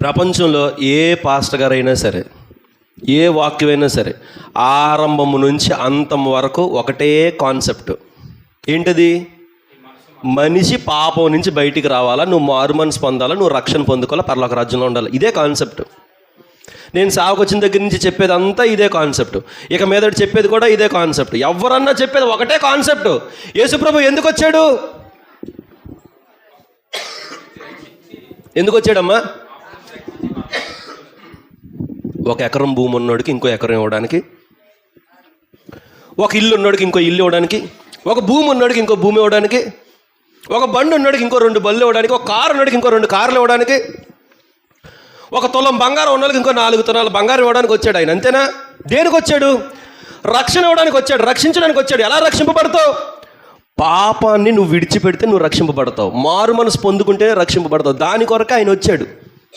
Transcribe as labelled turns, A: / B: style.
A: ప్రపంచంలో ఏ పాస్టర్ గారైనా సరే ఏ వాక్యమైనా సరే ఆరంభము నుంచి అంతం వరకు ఒకటే కాన్సెప్ట్. ఏంటది? మనిషి పాపం నుంచి బయటికి రావాలా నువ్వు మారు పొందాలా నువ్వు రక్షణ పొందుకోవాలా పర్లోక రాజ్యంలో ఉండాలి? ఇదే కాన్సెప్ట్. నేను సాగుకు వచ్చిన దగ్గర నుంచి చెప్పేది అంతా ఇదే కాన్సెప్ట్. ఇక మీదటి చెప్పేది కూడా ఇదే కాన్సెప్ట్. ఎవరన్నా చెప్పేది ఒకటే కాన్సెప్ట్. యేసుప్రభు ఎందుకు వచ్చాడు ఎందుకు వచ్చాడమ్మా ఒక ఎకరం భూమి ఉన్నోడికి ఇంకో ఎకరం ఇవ్వడానికి ఒక ఇల్లు ఉన్నోడికి ఇంకో ఇల్లు ఇవ్వడానికి ఒక భూమి ఉన్నోడికి ఇంకో భూమి ఇవ్వడానికి ఒక బండి ఉన్నోడికి ఇంకో రెండు బళ్ళు ఇవ్వడానికి ఒక కారు ఉన్నోడికి ఇంకో రెండు కార్లు ఇవ్వడానికి ఒక తులం బంగారం ఉన్నోడికి ఇంకో నాలుగు తులాలు బంగారం ఇవ్వడానికి వచ్చాడు ఆయన. అంతేనా? దేనికి వచ్చాడు? రక్షణ ఇవ్వడానికి వచ్చాడు రక్షించడానికి వచ్చాడు. ఎలా రక్షింపబడతావు? పాపాన్ని నువ్వు విడిచిపెడితే నువ్వు రక్షింపబడతావు. మారు మనసు పొందుకుంటే రక్షింపబడతావు. దాని కొరకు ఆయన వచ్చాడు.